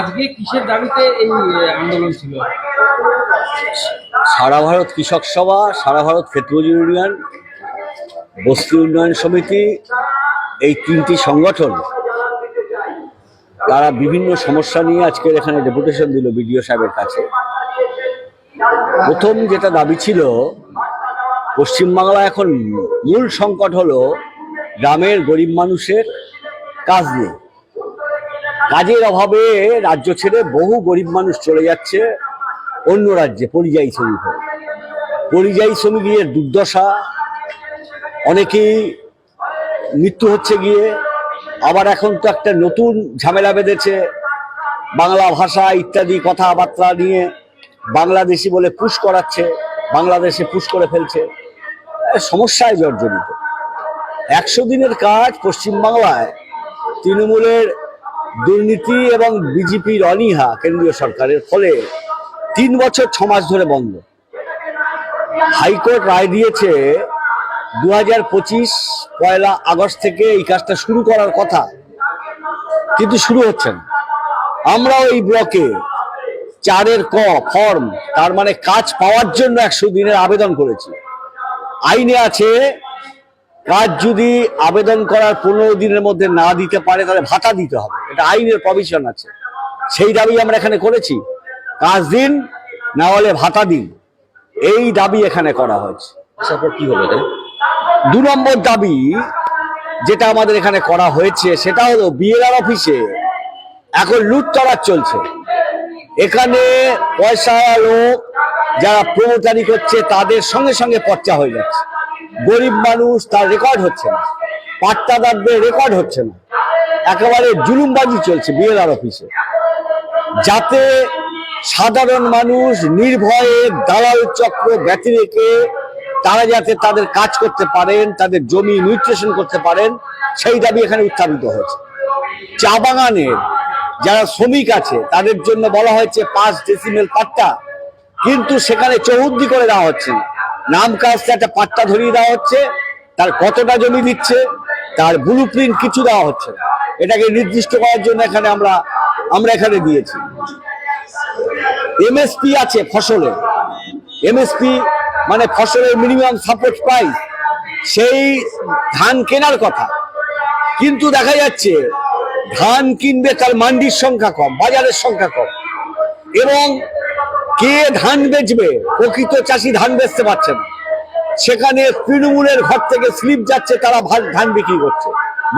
আজকে কিসের দাবিতে এই আন্দোলন ছিল? সারা ভারত কৃষক সভা, সারা ভারত ক্ষেত্রমজুর ইউনিয়ন, বস্তি উন্নয়ন সমিতি, এই তিনটি সংগঠন, তারা বিভিন্ন সমস্যা নিয়ে আজকের এখানে ডেপুটেশন দিল বিডিও সাহেবের কাছে। প্রথম যেটা দাবি ছিল পশ্চিমবাংলা এখন মূল সংকট হলো গ্রামের গরিব মানুষের কাজ নেই কাজের অভাবে রাজ্য ছেড়ে বহু গরিব মানুষ চলে যাচ্ছে অন্য রাজ্যে, পরিযায়ী শ্রমিক হয়ে। পরিযায়ী শ্রমিকের দুর্দশা। অনেকেই মৃত্যু হচ্ছে গিয়ে, আবার এখন তো একটা নতুন ঝামেলা বেঁধেছে। বাংলা ভাষা ইত্যাদি কথাবার্তা নিয়ে বাংলাদেশি বলে পুশ করাচ্ছে, বাংলাদেশে পুশ করে ফেলছে। সমস্যায় জর্জরিত। একশো দিনের কাজ পশ্চিমবাংলায় তৃণমূলের দুর্নীতি এবং বিজেপির অনীহা কেন্দ্রীয় সরকারের ফলে তিন বছর ছ মাস ধরে বন্ধ। হাইকোর্ট রায় দিয়েছে দু হাজার পঁচিশ পয়লা আগস্ট থেকে এই কাজটা শুরু করার কথা, কিন্তু শুরু হচ্ছে না। আমরাও এই ব্লকে চারের ক, ফর্ম, তার মানে কাজ পাওয়ার জন্য একশো দিনের আবেদন করেছি। আইনে আছে কাজ যদি আবেদন করার পনেরো দিনের মধ্যে না দিতে পারে তাহলে ভাতা দিতে হবে। এটা আইনের প্রভিশন আছে। সেই দাবি আমরা এখানে করেছি। কাজ দিন না হলে ভাতা দিন। এই দাবি এখানে করা হয়েছে। তারপর কি হলো? দু নম্বর দাবি যেটা আমাদের এখানে করা হয়েছে সেটা হলো বিএলআর অফিসে এখন লুটতরাজ চলছে। এখানে পয়সা লোক যারা প্রমোটারি করছে তাদের সঙ্গে সঙ্গে পর্চা হয়ে যাচ্ছে। গরিব মানুষ তার রেকর্ড হচ্ছে না। পাট্টাদারদের রেকর্ড হচ্ছে না। একেবারে জুলুমবাজি চলছে বিএলআর অফিসে যাতে সাধারণ মানুষ নির্ভয়ে দালাল চক্র ব্যতি রেখে তারা যাতে তাদের কাজ করতে পারেন, তাদের জমি নিউট্রিশন করতে পারেন, সেই দাবি এখানে উত্থাপিত হয়েছে। চা বাগানের যারা শ্রমিক আছে, তাদের জন্য বলা হয়েছে পাঁচ ডেসিমেল পাট্টা। কিন্তু সেখানে চৌহদ্দি করে দেওয়া হচ্ছে না। নাম কাজটা একটা পাট্টা ধরিয়ে দেওয়া হচ্ছে, তার কতটা জমি দিচ্ছে, তার ব্লু প্রিন্ট কিছু দেওয়া হচ্ছে এটাকে নির্দিষ্ট করার জন্য এখানে আমরা আমরা এখানে দিয়েছি। এমএসপি আছে ফসলে। এমএসপি মানে ফসলের মিনিমাম সাপোর্ট প্রাইস সেই ধান কেনার কথা। কিন্তু দেখা যাচ্ছে, ধান কিনবে তার মান্ডির সংখ্যা কম, বাজারের সংখ্যা কম। এবং কে ধান বেচবে? প্রকৃত চাষি ধান বেচতে পারছে না। সেখানে তৃণমূলের ঘর থেকে স্লিপ যাচ্ছে, তারা ধান বিক্রি করছে।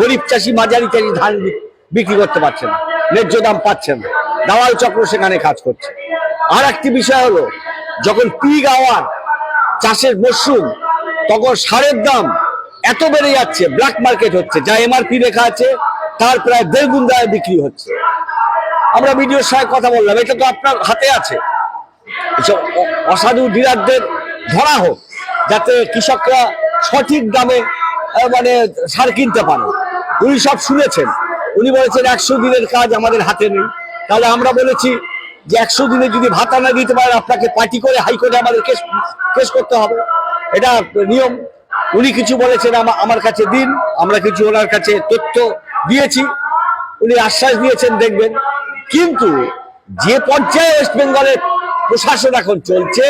গরিব চাষি, মাঝারি চাষি ধান বিক্রি করতে পারছে না। ন্যায্য দাম পাচ্ছে না। দালাল চক্র সেখানে কাজ করছে। আর একটি বিষয় হলো, যখন পিক আওয়ার, চাষের মরশুম, তখন সারের দাম এত বেড়ে যাচ্ছে ব্ল্যাক মার্কেট হচ্ছে। যা এমআরপি লেখা আছে, তার প্রায় দেড় গুণ বিক্রি হচ্ছে। আমরা ভিডিওর সঙ্গে কথা বললাম, এটা তো আপনার হাতে আছে। অসাধু ডিলারদের ধরা হোক, যাতে কৃষকরা সঠিক দামে মানে সার কিনতে পারে। উনি সব শুনেছেন। উনি বলেছেন, একশো দিনের কাজ আমাদের হাতে নেই। তাহলে আমরা বলেছি যে, একশো দিনে যদি ভাতা না দিতে পারেন, আপনাকে পার্টি করে হাইকোর্টে আমাদের কেস কেস করতে হবে। এটা নিয়ম। উনি কিছু বলেছেন আমার কাছে দিন, আমরা কিছু ওনার কাছে তথ্য দিয়েছি। উনি আশ্বাস দিয়েছেন, দেখবেন। কিন্তু যে পর্যায়ে ওয়েস্ট বেঙ্গলের প্রশাসন এখন চলছে।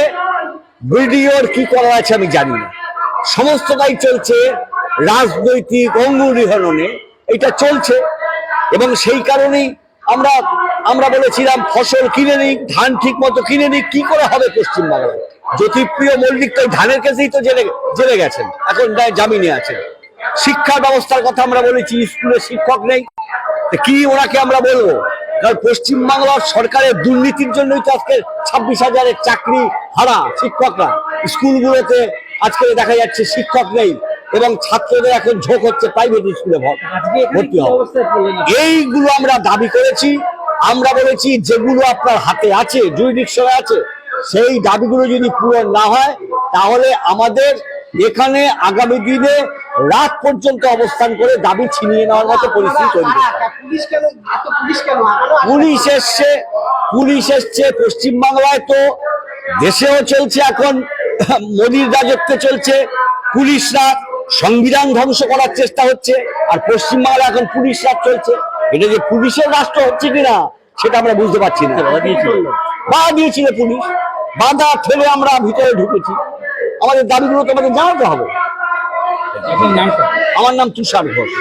বিডিওর কি করা আছে আমি জানি না। সমস্তটাই চলছে রাজনৈতিক অঙ্গুরিহরণে এটা চলছে এবং সেই কারণেই আমরা আমরা বলেছিলাম ফসল কিনে নিক, ধান ঠিক মতো কিনে নিক, কি করে হবে পশ্চিমবাংলায়? জ্যোতিপ্রিয় মল্লিক তো ধানের কাছেই তো জেলে জেলে গেছেন, এখন জামিনে আছেন। শিক্ষা ব্যবস্থার কথা আমরা বলেছি, স্কুলে শিক্ষক নেই। কি ওনাকে আমরা বলব? কারণ পশ্চিমবাংলার সরকারের দুর্নীতির জন্যই তো আজকে ছাব্বিশ হাজারের চাকরি হারা শিক্ষকরা স্কুলগুলোতে আজকে দেখা যাচ্ছে শিক্ষক নেই এবং ছাত্রদের এখন ঝোঁক হচ্ছে প্রাইভেট স্কুলে ভর- ভর্তি হওয়া আপনি? এইগুলো আমরা দাবি করেছি আমরা বলেছি যেগুলো আপনার হাতে আছে জুরিডিকশনে আছে সেই দাবিগুলো যদি পূরণ না হয় তাহলে আমাদের এখানে আগামী দিনে রাত পর্যন্ত অবস্থান করে দাবি ছিনিয়ে নেওয়ার মতো পরিস্থিতি তৈরি পুলিশ এসছে পুলিশ এসছে পশ্চিমবাংলায় তো দেশেও চলছে এখন মোদির রাজত্বে চলছে পুলিশরা সংবিধান ধ্বংস করার চেষ্টা হচ্ছে আর পশ্চিমবাংলা এখন পুলিশ রাজ চলছে। এটা যে পুলিশের রাষ্ট্র হচ্ছে কিনা সেটা আমরা বুঝতে পারছি না। বাধা দিয়েছিল পুলিশ বাধা ঠেলে আমরা ভিতরে ঢুকেছি। আমাদের দাবিগুলো তোমাদের জানাতে হবে। আমার নাম তুষার ঘোষ।